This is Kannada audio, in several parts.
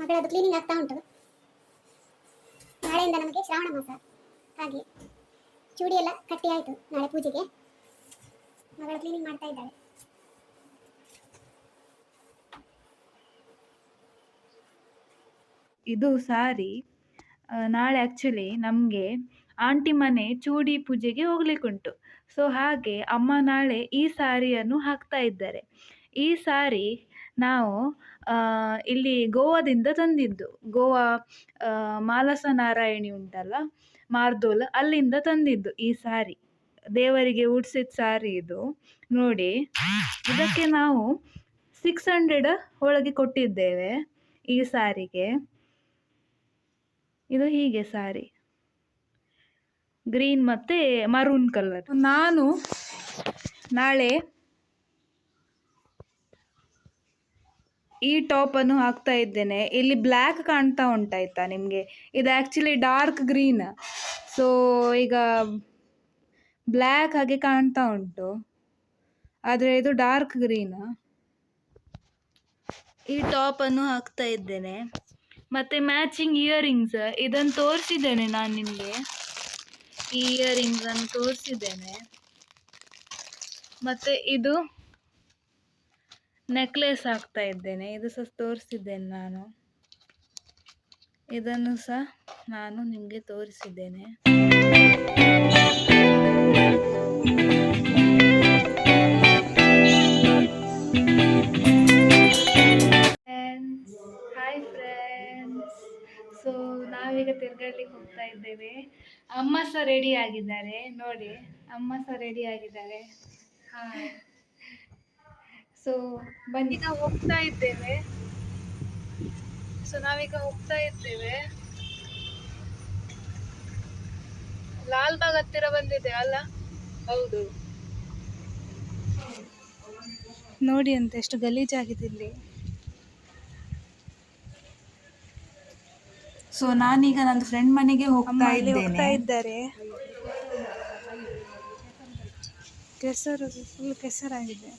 ಮಗಳದ್ದು ಕ್ಲೀನಿಂಗ್ ಆಗ್ತಾ ಉಂಟು. ನಾಳೆಯಿಂದ ನಮಗೆ ಶ್ರಾವಣ ಮಾಸ. ಹಾಗೆ ಚೂಡಿ ಎಲ್ಲ ಕಟ್ಟಿ ಆಯಿತು ನಾಳೆ ಪೂಜೆಗೆ. ಮಗಳು ಕ್ಲೀನಿಂಗ್ ಮಾಡ್ತಾ ಇದ್ದಾಳೆ. ಇದು ಸಾರಿ ನಾಳೆ ಆ್ಯಕ್ಚುಲಿ ನಮಗೆ ಆಂಟಿ ಮನೆ ಚೂಡಿ ಪೂಜೆಗೆ ಹೋಗ್ಲಿಕ್ಕುಂಟು. ಸೊ ಹಾಗೆ ಅಮ್ಮ ನಾಳೆ ಈ ಸಾರಿಯನ್ನು ಹಾಕ್ತಾ ಇದ್ದಾರೆ. ಈ ಸಾರಿ ನಾವು ಇಲ್ಲಿ ಗೋವಾದಿಂದ ತಂದಿದ್ದು. ಗೋವಾ ಆ, ಮಾಲಸ ನಾರಾಯಣಿ ಉಂಟಲ್ಲ ಮಾರ್ದೋಲ್ ಅಲ್ಲಿಂದ ತಂದಿದ್ದು ಈ ಸಾರಿ. ದೇವರಿಗೆ ಉಡ್ಸಿದ ಸಾರಿ ಇದು. ನೋಡಿ ಇದಕ್ಕೆ ನಾವು ಸಿಕ್ಸ್ ಹಂಡ್ರೆಡ್ ಒಳಗೆ ಕೊಟ್ಟಿದ್ದೇವೆ ಈ ಸಾರಿಗೆ. ಇದು ಹೀಗೆ ಸಾರಿ. ಗ್ರೀನ್ ಮತ್ತೆ ಮರೂನ್ ಕಲರ್. ನಾನು ನಾಳೆ ಈ ಟಾಪನ್ನು ಹಾಕ್ತಾ ಇದ್ದೇನೆ. ಇಲ್ಲಿ ಬ್ಲ್ಯಾಕ್ ಕಾಣ್ತಾ ಉಂಟಾಯ್ತಾ ನಿಮಗೆ? ಇದು ಆ್ಯಕ್ಚುಲಿ ಡಾರ್ಕ್ ಗ್ರೀನ್ ಸೊ ಈಗ ಬ್ಲ್ಯಾಕ್ ಹಾಗೆ ಕಾಣ್ತಾ ಉಂಟು. ಆದರೆ ಇದು ಡಾರ್ಕ್ ಗ್ರೀನ್ ಈ ಟಾಪನ್ನು ಹಾಕ್ತಾ ಇದ್ದೇನೆ. ಮತ್ತು ಮ್ಯಾಚಿಂಗ್ ಇಯರಿಂಗ್ಸ್ ಇದನ್ನು ತೋರಿಸಿದ್ದೇನೆ ನಾನು ನಿಮಗೆ. ಈ ಇಯರಿಂಗ್ಸನ್ನು ತೋರಿಸಿದ್ದೇನೆ. ಮತ್ತು ಇದು ನೆಕ್ಲೆಸ್ ಹಾಕ್ತಾ ಇದ್ದೇನೆ. ಇದು ಸಹ ತೋರಿಸಿದ್ದೇನೆ ನಾನು. ಇದನ್ನು ಸಹ ನಾನು ನಿಮಗೆ ತೋರಿಸಿದ್ದೇನೆ. ಹಾಯ್ ಫ್ರೆಂಡ್ಸ್ ಸೊ ನಾವೀಗ ತಿರ್ಗಾಡ್ಲಿಕ್ಕೆ ಹೋಗ್ತಾ ಇದ್ದೇವೆ. ಅಮ್ಮ ಸಹ ರೆಡಿ ಆಗಿದ್ದಾರೆ. ನೋಡಿ, ಅಮ್ಮ ಸಹ ರೆಡಿ ಆಗಿದ್ದಾರೆ. ಹಾಯ್ ಸೊ ಬನ್ನಿ. ನಾವು ಹೋಗ್ತಾ ಇದ್ದೇವೆ. ಸೊ ನಾವೀಗ ಹೋಗ್ತಾ ಇದ್ದೇವೆ. ಲಾಲ್ಬಾಗ್ ಹತ್ತಿರ ಬಂದಿದೆ ಅಲ್ಲ? ಹೌದು. ನೋಡಿ ಅಂತ ಎಷ್ಟು ಗಲೀಜಾಗಿದೆ ಇಲ್ಲಿ. ಸೊ ನಾನೀಗ ನನ್ನ ಫ್ರೆಂಡ್ ಮನೆಗೆ ಹೋಗ್ತಾ ಇಲ್ಲಿ ಹೋಗ್ತಾ ಇದ್ದಾರೆ. ಕೆಸರು ಫುಲ್ ಕೆಸರಾಗಿದೆ.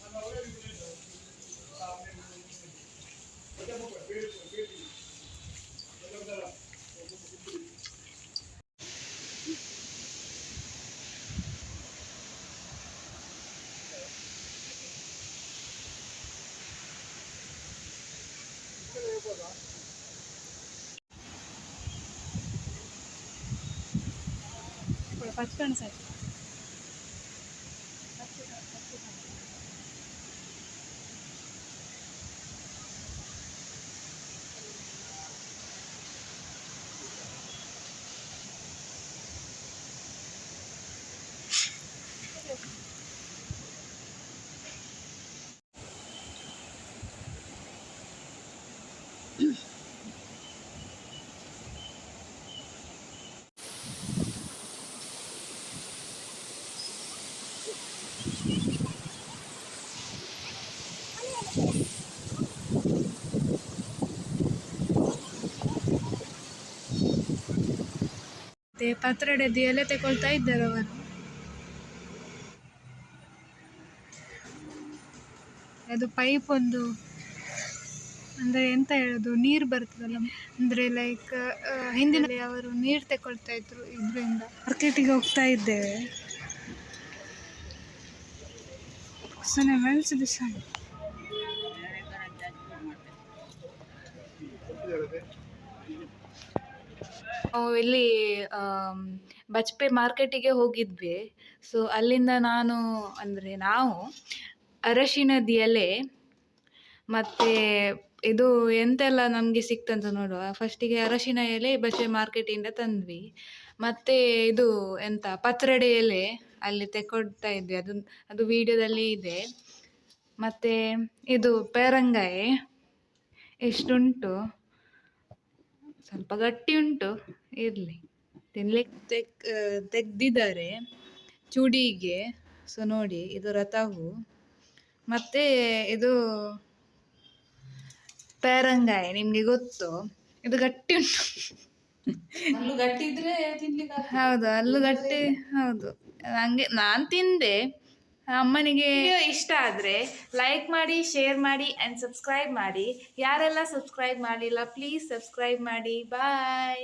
పచ్చకండి సార్ ಮತ್ತೆ ಪತ್ರೊಡೆದು ಎಲೆ ತಗೊಳ್ತಾ ಇದ್ದಾರೆ ಅವರು. ಅದು ಪೈಪ್ ಒಂದು ಅಂದರೆ ಎಂತ ಹೇಳೋದು, ನೀರು ಬರ್ತದಲ್ಲ, ಅಂದರೆ ಲೈಕ್ ಹಿಂದಿನ ಅವರು ನೀರು ತಗೊಳ್ತಾ ಇದ್ರು ಇದರಿಂದ. ಮಾರ್ಕೆಟಿಗೆ ಹೋಗ್ತಾ ಇದ್ದೇವೆ. ಸೊನ್ನೆ ಮೆಣಸು ಇಲ್ಲಿ ಬಜ್ಪೆ ಮಾರ್ಕೆಟಿಗೆ ಹೋಗಿದ್ವಿ. ಸೊ ಅಲ್ಲಿಂದ ನಾನು, ಅಂದರೆ ನಾವು ಅರಶಿನದ ಎಲೆ ಮತ್ತು ಇದು ಎಂತೆಲ್ಲ ನಮಗೆ ಸಿಕ್ತಂತ ನೋಡುವ. ಫಸ್ಟಿಗೆ ಅರಶಿನ ಎಲೆ ಬಜ್ಪೆ ಮಾರ್ಕೆಟಿಂದ ತಂದ್ವಿ. ಮತ್ತು ಇದು ಎಂತ, ಪತ್ರಡೆ ಎಲೆ ಅಲ್ಲಿ ತೆಕೊಡ್ತಾ ಇದ್ವಿ. ಅದು ಅದು ವಿಡಿಯೋದಲ್ಲಿ ಇದೆ. ಮತ್ತು ಇದು ಪೇರಂಗಾಯಿ, ಎಷ್ಟುಂಟು. ಸ್ವಲ್ಪ ಗಟ್ಟಿ ಉಂಟು ಇರಲಿ. ತಿನ್ಲಿಕ್ಕೆ ತೆಗ್ ತೆಗ್ದಿದ್ದಾರೆ. ಚೂಡಿಗೆ ಸೊ ನೋಡಿ ಇದು ರಥವು ಮತ್ತು ಇದು ಪೇರಂಗಾಯಿ ನಿಮಗೆ ಗೊತ್ತು. ಇದು ಗಟ್ಟಿ ಉಂಟು. ಅಲ್ಲೂ ಗಟ್ಟಿ ಇದ್ರೆ ತಿನ್ಲಿಕ್ಕೆ ಹೌದು ಅಲ್ಲೂ ಗಟ್ಟಿ ಹೌದು. ಹಂಗೆ ನಾನು ತಿಂದೆ ಅಮ್ಮನಿಗೆ ವಿಡಿಯೋ ಇಷ್ಟ ಆದರೆ ಲೈಕ್ ಮಾಡಿ ಶೇರ್ ಮಾಡಿ ಆ್ಯಂಡ್ ಸಬ್ಸ್ಕ್ರೈಬ್ ಮಾಡಿ. ಯಾರೆಲ್ಲ ಸಬ್ಸ್ಕ್ರೈಬ್ ಮಾಡಿಲ್ಲ ಪ್ಲೀಸ್ ಸಬ್ಸ್ಕ್ರೈಬ್ ಮಾಡಿ. ಬಾಯ್